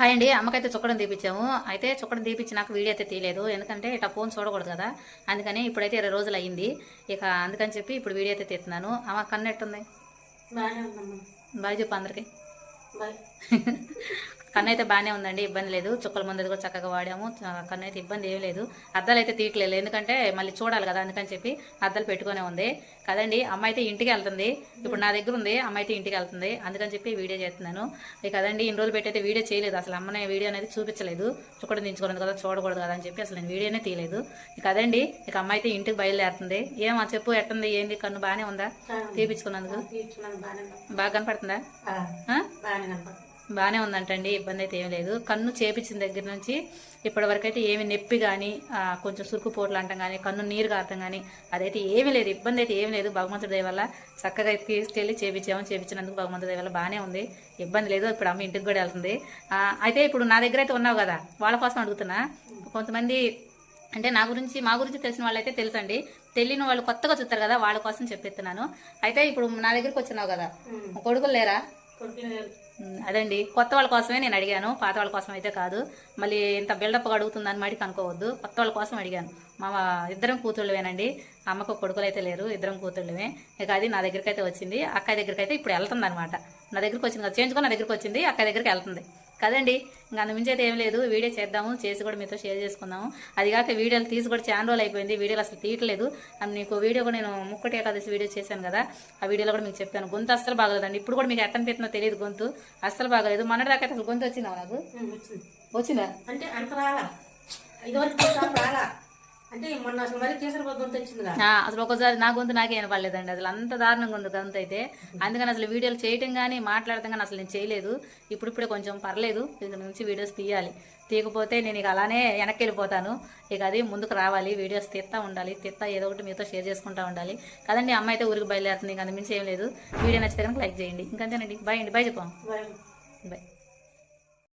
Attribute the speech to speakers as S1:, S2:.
S1: Hi అండి. అమ్మకైతే చుక్కడం తీపిచ్చాము. అయితే చుక్కడం తీపిచ్చి నాకు వీడియో అయితే తీయలేదు. ఎందుకంటే ఇట్లా ఫోన్ చూడకూడదు కదా. అందుకని ఇప్పుడైతే ఇరవై రోజులు అయ్యింది. ఇక అందుకని చెప్పి ఇప్పుడు వీడియో అయితే తీస్తున్నాను. అమ్మ కన్నెట్టుంది బాగా చెప్పు అందరికి.
S2: బాయ్
S1: కన్ను అయితే బాగానే ఉందండి ఇబ్బంది లేదు. చుక్కల మంది కూడా చక్కగా వాడాము. కన్ను అయితే ఇబ్బంది ఏం లేదు. అద్దాలు అయితే తీయట్లేదు. ఎందుకంటే మళ్ళీ చూడాలి కదా అందుకని చెప్పి అద్దాలు పెట్టుకునే ఉంది. కదండి అమ్మ అయితే ఇంటికి వెళ్తుంది. ఇప్పుడు నా దగ్గర ఉంది అమ్మ అయితే ఇంటికి వెళ్తుంది. అందుకని చెప్పి వీడియో చేస్తున్నాను. ఇక కదండి ఇన్ని రోజులు పెట్టి అయితే వీడియో చేయలేదు. అసలు అమ్మనే వీడియో అనేది చూపించలేదు. చుక్కడం దించుకోలేదు కదా చూడకూడదు కదా అని చెప్పి అసలు నేను వీడియోనే తీయలేదు. ఇక అదండి ఇక అమ్మ అయితే ఇంటికి బయలుదేరుతుంది. ఏమో చెప్పు ఎట్టుంది ఏంది కన్ను బాగానే ఉందా? తీపించుకున్నందుకు? బాగా కనపడుతుందా?
S2: బాగానే
S1: ఉందంటండి ఇబ్బంది అయితే ఏం లేదు. కన్ను చేపించిన దగ్గర నుంచి ఇప్పటి వరకు అయితే ఏమి నొప్పి కానీ కొంచెం సురుకు పోట్లు అంటాం కానీ కన్ను నీరు కారటం కానీ అదైతే ఏమీ లేదు. ఇబ్బంది అయితే ఏం లేదు. భగవంతుడి దయ వల్ల చక్కగా తీసుకెళ్ళి చేపించాము. చేపించినందుకు భగవంతుడి దయ వల్ల బాగానే ఉంది. ఇబ్బంది లేదు. ఇప్పుడు అమ్మ ఇంటికి కూడా వెళ్తుంది. అయితే ఇప్పుడు నా దగ్గర అయితే ఉన్నావు కదా వాళ్ళ కోసం అడుగుతున్నా. కొంతమంది అంటే నా గురించి మా గురించి తెలిసిన వాళ్ళైతే తెలుసండి. తెలియని వాళ్ళు కొత్తగా చూస్తారు కదా వాళ్ళ కోసం చెప్పిస్తున్నాను. అయితే ఇప్పుడు నా దగ్గరికి వచ్చినావు కదా కొడుకులు లేరా? అదండి. కొత్త వాళ్ళ కోసమే నేను అడిగాను. పాత వాళ్ళ కోసం అయితే కాదు. మళ్ళీ ఇంత బిల్డప్ అడుగుతుందని మడికి అనుకోవద్దు. కొత్త వాళ్ళ కోసం అడిగాను. మా ఇద్దరం కూతుళ్ళవేనండి. అమ్మకు కొడుకులు అయితే లేరు. ఇద్దరం కూతుళ్ళమే. ఇక అది నా దగ్గరికి అయితే వచ్చింది. అక్క దగ్గరికి అయితే ఇప్పుడు వెళ్తుంది అనమాట నా దగ్గరికి వచ్చింది కదా చేయించుకొని నా దగ్గరికి వచ్చింది అక్క దగ్గరికి వెళ్తుంది. కదండి ఇంకా అందు మించి అయితే ఏం లేదు. వీడియో చేద్దాము చేసి కూడా మీతో షేర్ చేసుకుందాము. అది కాక వీడియోలు తీసి కూడా చాలా రోజులు అయిపోయింది. వీడియోలు అసలు తీయట్లేదు. అండ్ మీకు వీడియో కూడా నేను ముక్కటి ఏకాదశి వీడియో చేశాను కదా ఆ వీడియోలో కూడా మీకు చెప్పాను. గొంతు అస్సలు బాగలేదండి. ఇప్పుడు కూడా మీకు ఎట్ట అనిపిస్తుందో తెలియదు గొంతు. అస్సలు బాగలేదు. మొన్నటి దాకా అసలు గొంతు వచ్చిందా నాకు?
S2: వచ్చింది. అంటే అంత రాలా. ఇదివరకు రాలా. అసలు
S1: ఒకసారి నా గొంతు నాకే వినపడలేదండి. అసలు అంత దారుణంగా ఉంది గొంతు అయితే. అందుకని అసలు వీడియోలు చేయటం కానీ మాట్లాడటం కానీ అసలు నేను చేయలేదు. ఇప్పుడిప్పుడే కొంచెం పర్లేదు. దీని నుంచి వీడియోస్ తీయాలి. తీయకపోతే నేను ఇక అలానే వెనక్కి వెళ్ళిపోతాను. ఇక అది ముందుకు రావాలి. వీడియోస్ తీస్తా ఉండాలి. తీస్తా ఏదో ఒకటి మీతో షేర్ చేసుకుంటా ఉండాలి. కదండి అమ్మ అయితే ఊరికి బయలుదేరుతుంది. ఇంక అంతమించి ఏం లేదు. వీడియో నచ్చితే కనుక లైక్ చేయండి. ఇంకంతేనండి. బాయ్ అండి. బాయ్ చెప్పాం. బాయ్.